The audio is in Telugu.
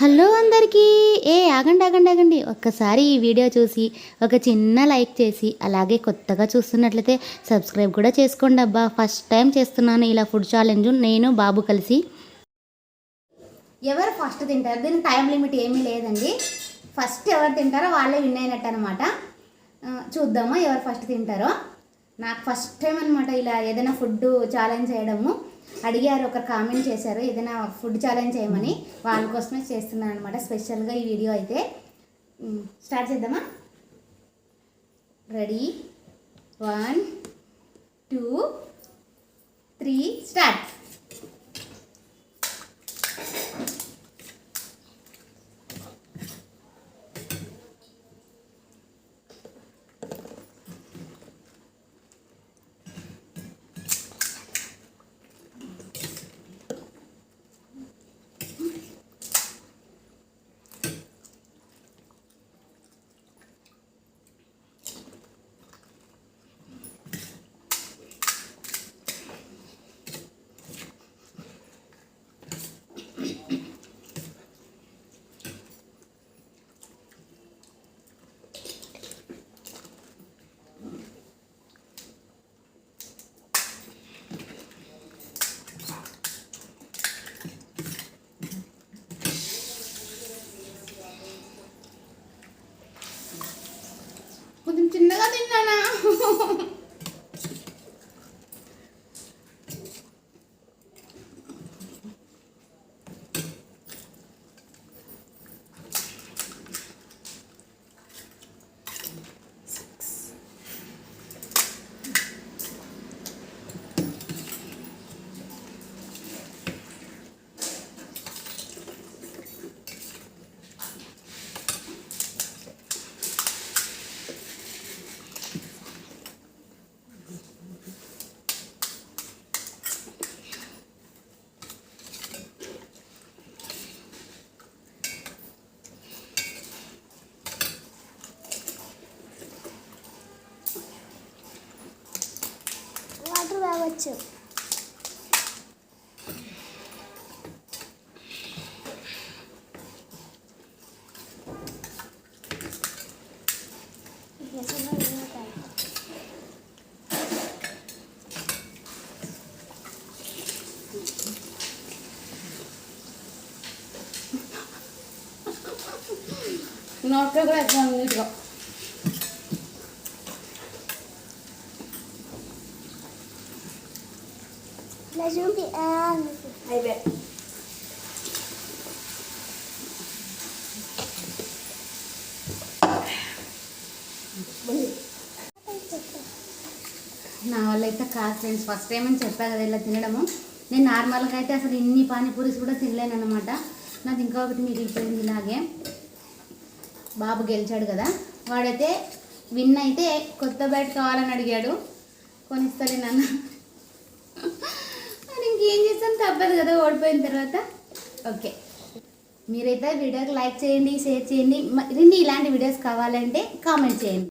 హలో అందరికీ. ఏ ఆగండి ఆగండి ఆగండి. ఒక్కసారి ఈ వీడియో చూసి ఒక చిన్న లైక్ చేసి అలాగే కొత్తగా చూస్తున్నట్లయితే సబ్స్క్రైబ్ కూడా చేసుకోండి అబ్బా. ఫస్ట్ టైం చేస్తున్నాను ఇలా ఫుడ్ ఛాలెంజ్. నేను బాబు కలిసి. ఎవరు ఫస్ట్ తింటారు? దీని టైం లిమిట్ ఏమీ లేదండి. ఫస్ట్ ఎవరు తింటారో వాళ్ళే విన్ అయినట్టు అనమాట చూద్దామా ఎవరు ఫస్ట్ తింటారో. నాకు ఫస్ట్ టైం అనమాట ఇలా ఏదైనా ఫుడ్ ఛాలెంజ్ చేయడము. అడిగారు ఒక కామెంట్ చేశారు ఏదైనా ఫుడ్ ఛాలెంజ్ చేయమని. వాళ్ళ కోసమే చేస్తున్నాను అనమాట స్పెషల్గా ఈ వీడియో అయితే. స్టార్ట్ చేద్దామా? Ready? One two three start. చిన్నగా తిన్నానా? వాటర్ తాగొచ్చు నోట్లో కూడా ఎట్లా ఉంది నీట్గా చూపి అయిపోయి నా వల్ల అయితే కాదు ఫ్రెండ్స్. ఫస్ట్ టైం అని చెప్పా కదా ఇలా తినడము. నేను నార్మల్గా అయితే అసలు ఇన్ని పానీపూరీస్ కూడా తినలేను అనమాట నాది ఇంకొకటి మిగిలిపోయింది ఇలాగే. బాబు గెలిచాడు కదా. వాడైతే విన్ అయితే కొత్త బయట కావాలని అడిగాడు. కొనిస్తాలే నాన్న. మరి ఇంకేం చేస్తాను తప్పదు కదా ఓడిపోయిన తర్వాత. ఓకే. మీరైతే వీడియోకి లైక్ చేయండి షేర్ చేయండి. మరిన్ని ఇలాంటి వీడియోస్ కావాలంటే కామెంట్ చేయండి.